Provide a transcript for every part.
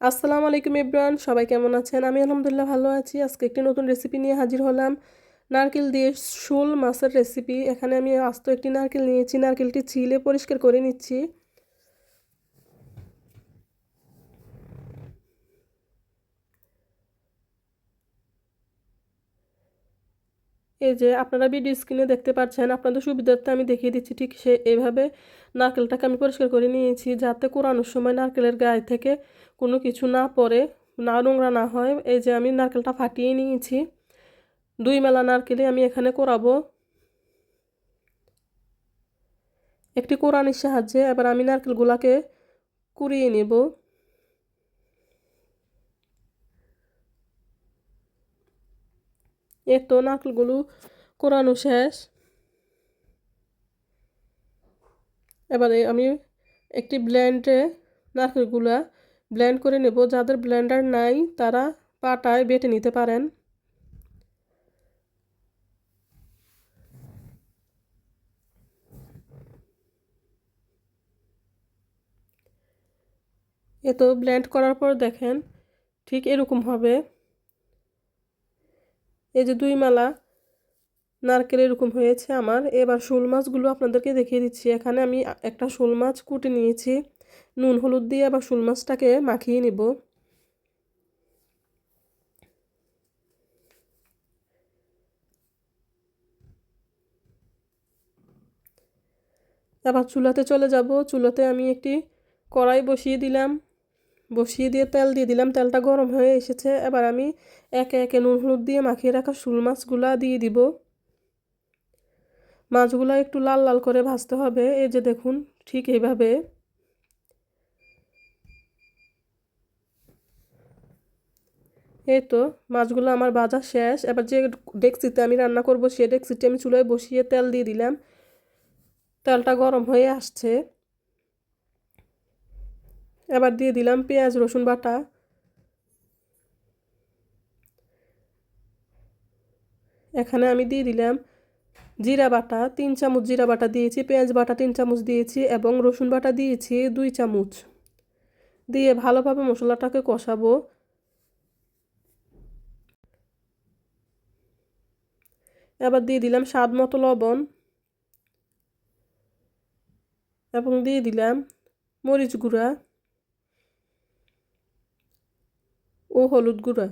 আসসালামু আলাইকুম ইব্রান, সবাই কেমন আছেন? আমি আলহামদুলিল্লাহ ভালো আছি। আজকে একটি নতুন রেসিপি নিয়ে হাজির হলাম। নারকেল দিয়ে শোল মাছের রেসিপি এখানে আমি আস্ত একটি নারকেল নিয়েছি। নারকেলটি ছিলে পরিষ্কার করে নিচ্ছি। এই যে আপনারা ভিডিও স্ক্রিনে দেখতে পাচ্ছেন, আপনাদের সুবিধার্থে আমি দেখিয়ে দিচ্ছি ঠিক সে এইভাবে নারকেলটাকে আমি পরিষ্কার করে নিয়েছি যাতে কোরানোর সময় নারকেলের গায়ে থেকে কোনো কিছু না পড়ে, না নোংরা না হয়। এই যে আমি নারকেলটা ফাটিয়ে নিয়েছি। দুই মেলা নারকেলে আমি এখানে কোরাবো। একটি কোরআনির সাহায্যে এবার আমি নারকেলগুলাকে কুড়িয়ে নেব। এর তো নারকেলগুলো কোরানো শেষ এবারে আমি একটি ব্ল্যান্ডে নারকেলগুলা ব্ল্যান্ড করে নেব যাদের ব্ল্যান্ডার নাই তারা পাটায় বেটে নিতে পারেন এ তো ব্লেন্ড করার পর দেখেন ঠিক এরকম হবে এই যে দুই মালা নারকেল এরকম হয়েছে আমার। এবার শোল মাছগুলো আপনাদেরকে দেখিয়ে দিচ্ছি। এখানে আমি একটা শোল মাছ কুটে নিয়েছি। নুন, হলুদ দিয়ে আবার শোল মাছটাকে মাখিয়ে নিব। আবার চুলাতে চলে যাব। চুলাতে আমি একটি কড়াই বসিয়ে দিলাম। বসিয়ে দিয়ে তেল দিয়ে দিলাম। তেলটা গরম হয়ে এসেছে। এবার আমি একে একে নুন হলুদ দিয়ে মাখিয়ে রাখা শুল মাছগুলা দিয়ে দিব। মাছগুলো একটু লাল লাল করে ভাজতে হবে। এই যে দেখুন, ঠিক এইভাবে। এই তো, মাছগুলো আমার ভাজা শেষ। এবার যে ডেক্সিতে আমি রান্না করব, সে ডেক্সিটি আমি চুলায় বসিয়ে তেল দিয়ে দিলাম। তেলটা গরম হয়ে আসছে। এবার দিয়ে দিলাম পেঁয়াজ, রসুন বাটা। এখানে আমি দিয়ে দিলাম জিরা বাটা, তিন চামচ জিরা বাটা দিয়েছি, পেঁয়াজ বাটা তিন চামচ দিয়েছি এবং রসুন বাটা দিয়েছি দুই চামচ। দিয়ে ভালোভাবে মশলাটাকে কষাবো। এবার দিয়ে দিলাম স্বাদ মতো লবণ এবং দিয়ে দিলাম মরিচ গুঁড়া। ও হলুদ গুঁড়া।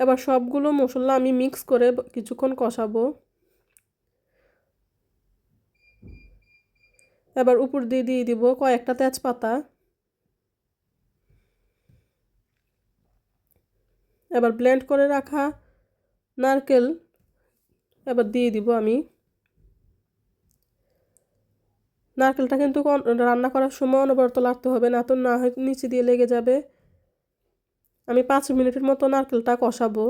এবার সবগুলো মশলা আমি মিক্স করে কিছুক্ষণ কষাবো। এবার উপর দিয়ে দিয়ে দিব কয়েকটা তেজপাতা। এবার ব্লেন্ড করে রাখা নারকেল। এবার দিয়ে দিব আমি। নারকেলটা কিন্তু রান্না করার সময় অনবরত লাগতে হবে, না তো না হয় নিচে দিয়ে লেগে যাবে। আমি পাঁচ মিনিটের মতো নারকেলটা কষাবো।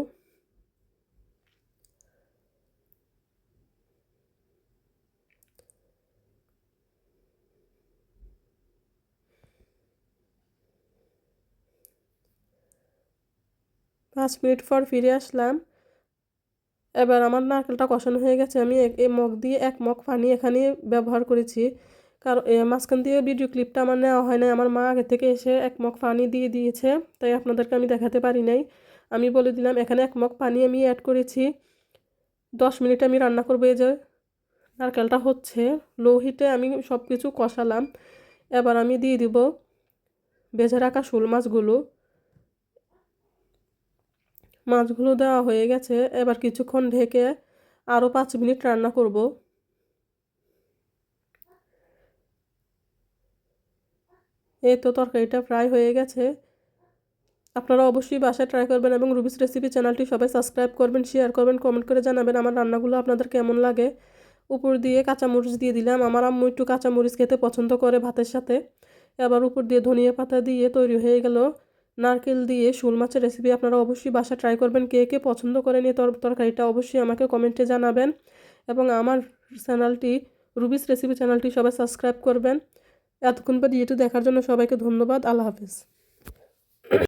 পাঁচ মিনিট পর ফিরে আসলাম। এবার আমার নারকেলটা কষানো হয়ে গেছে। আমি এই মগ দিয়ে এক মগ পানি এখানে ব্যবহার করেছি। কারণ মাঝখান দিয়ে ভিডিও ক্লিপটা আমার নেওয়া হয় নাই। আমার মা আগে থেকে এসে এক মগ পানি দিয়ে দিয়েছে, তাই আপনাদেরকে আমি দেখাতে পারি নাই। আমি বলে দিলাম, এখানে এক মগ পানি আমি অ্যাড করেছি। দশ মিনিট আমি রান্না করব এই যে নারকেলটা হচ্ছে। লো হিটে আমি সব কিছু কষালাম। এবার আমি দিয়ে দিব বেজে রাখা শোল মাছগুলো। মাছগুলো দেওয়া হয়ে গেছে। এবার কিছুক্ষণ ঢেকে আরও পাঁচ মিনিট রান্না করব। এই তো তরকারিটা প্রায় হয়ে গেছে। আপনারা অবশ্যই বাসায় ট্রাই করবেন এবং রুবিস রেসিপি চ্যানেলটি সবাই সাবস্ক্রাইব করবেন শেয়ার করবেন কমেন্ট করে জানাবেন আমার রান্নাগুলো আপনাদের কেমন লাগে। উপর দিয়ে কাঁচামরিচ দিয়ে দিলাম। আমার আম্মু একটু কাঁচামরিচ খেতে পছন্দ করে ভাতের সাথে। এবার উপর দিয়ে ধনিয়া পাতা দিয়ে তৈরি হয়ে গেল। নারকেল দিয়ে শোল মাছের রেসিপি আপনারা অবশ্যই বাসা ট্রাই করবেন। কে কে পছন্দ করেন এই তরকারিটা অবশ্যই আমাকে কমেন্টে জানাবেন। এবং আমার চ্যানেলটি রুবিস রেসিপি চ্যানেলটি সবাই সাবস্ক্রাইব করবেন। এতক্ষণ পর ইয়েটু দেখার জন্য সবাইকে ধন্যবাদ আল্লাহ হাফিজ।